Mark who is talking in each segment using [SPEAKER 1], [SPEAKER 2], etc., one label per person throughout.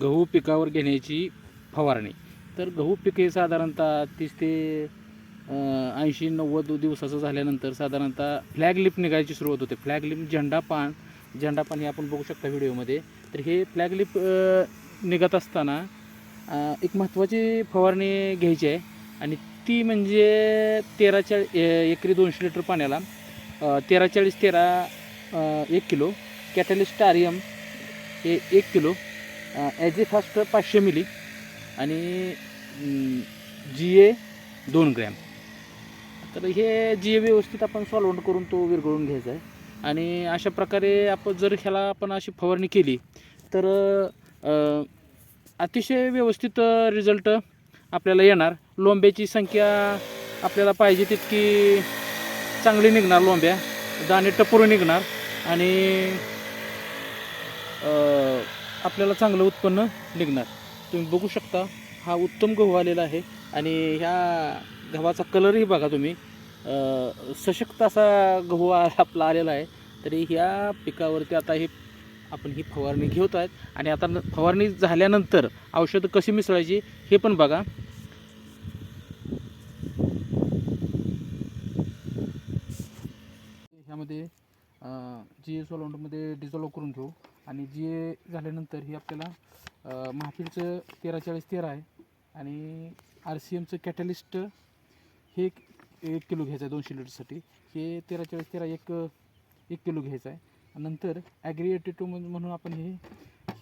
[SPEAKER 1] गहू पिकावर घेण्याची फवारणी. तर गहू पीक हे साधारणतः तीस ते ऐंशी नव्वद दिवसाचं झाल्यानंतर साधारणतः फ्लॅग लिप निघायची सुरुवात होते. फ्लॅग लिप झेंडा पान झेंडा पान हे आपण बघू शकता व्हिडिओमध्ये. तर हे फ्लॅग लिप निघत असताना एक महत्त्वाची फवारणी घ्यायची आहे. आणि ती म्हणजे तेरा चाळी एकरी दोनशे लिटर पाण्याला तेरा चाळीस तेरा एक किलो. कॅटलिस्टारियम हे एक किलो. ॲज फास्ट पाचशे मिली आणि जी ए दोन ग्रॅम. तर हे जी ए व्यवस्थित आपण सॉल्वंट करून तो विरघळून घ्यायचा आहे. आणि अशा प्रकारे आपण जर ह्याला आपण अशी फवारणी केली तर अतिशय व्यवस्थित रिझल्ट आपल्याला येणार. लोंब्याची संख्या आपल्याला पाहिजे तितकी चांगली निघणार लोंब्या. दाणे टपुरून निघणार आणि आपल्याला चांगलं उत्पन्न निघणार. तुम्ही बघू शकता हा उत्तम गहू आलेला आहे आणि ह्या गव्हाचा कलरही बघा तुम्ही. सशक्त असा गहू आपला आलेला आहे. तरी ह्या पिकावरती आता हे आपण ही फवारणी घेत आहेत. आणि आता न- फवारणी झाल्यानंतर औषधं कशी मिसळायची हे पण बघा. ह्यामध्ये जी ए सोलवंटमध्ये डिझॉल्व करून घेऊ. आणि जी ए झाल्यानंतर हे आपल्याला महाफिलचं तेरा चाळीस तेरा आहे. आणि आर सी एमचं कॅटलिस्ट हे एक एक किलो घ्यायचं आहे दोनशे लिटरसाठी हे तेरा चाळीस तेरा एक एक किलो घ्यायचं आहे. नंतर ॲग्री एटी टू म्हणून आपण हे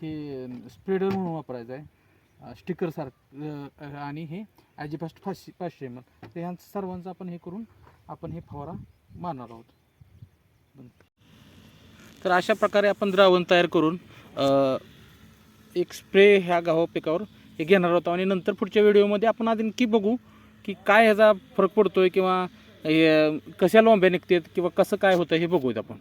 [SPEAKER 1] हे स्प्रेडर म्हणून वापरायचं आहे. स्टिकरसारखं आणि हे ॲजिफास्ट फाशे पाचशे एम एल तर ह्या सर्वांचं आपण हे करून आपण हे फवारा मारणार आहोत. तर अशा प्रकारे आपण द्रावण तयार करून एक स्प्रे ह्या गव्हा पिकावर हे घेणार होतो आणि नंतर पुढच्या व्हिडिओमध्ये आपण आणखी बघू की काय ह्याचा फरक पडतो आहे किंवा कशा लोंब्या निघतात किंवा कसं काय होतं हे बघूयात आपण.